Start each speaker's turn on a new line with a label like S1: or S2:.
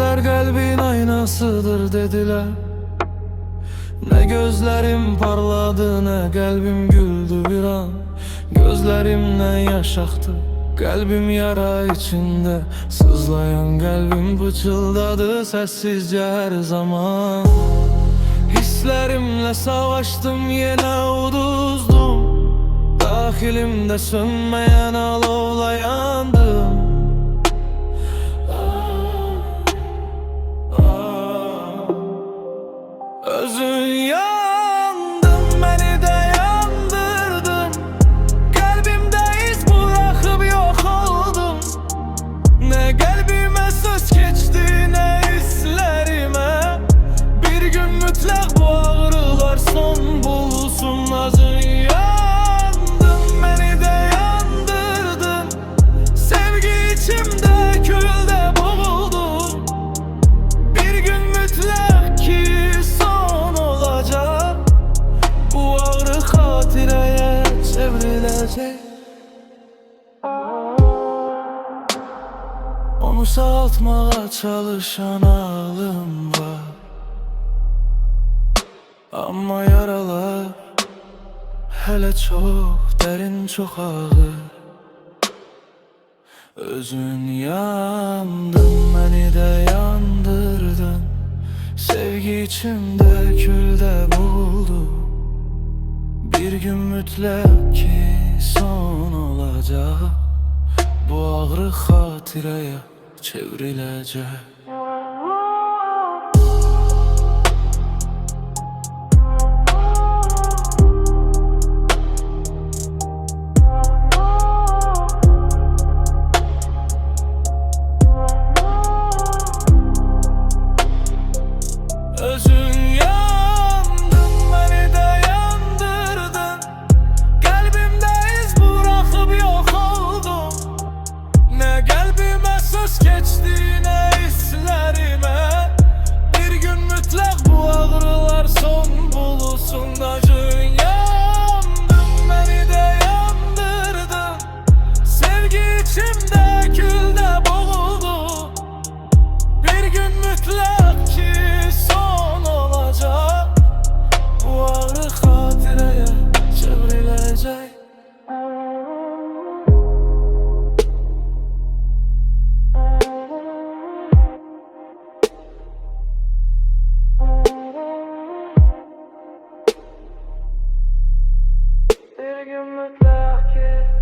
S1: gözler kalbin aynasıdır dediler. Ne gözlerim parladı ne kalbim güldü bir an. Gözlerimle yaşaktı? Kalbim yara içinde. Sızlayan kalbim pıçıldadı sessizce her zaman. Hislerimle savaştım yine uduzdum. Dahilimde sönmeyen alovla çevrilecek Onu sağaltmaya çalışan ağlım var. Ama yaralar hele çok derin çok ağır. Özün yandın beni de yandırdın. Sevgi içimde külde buldu. Bir gün mutlak ki son olacak. Bu ağrı hatireye çevrilecek hatıraya çevrilecek Bir gün mutlaka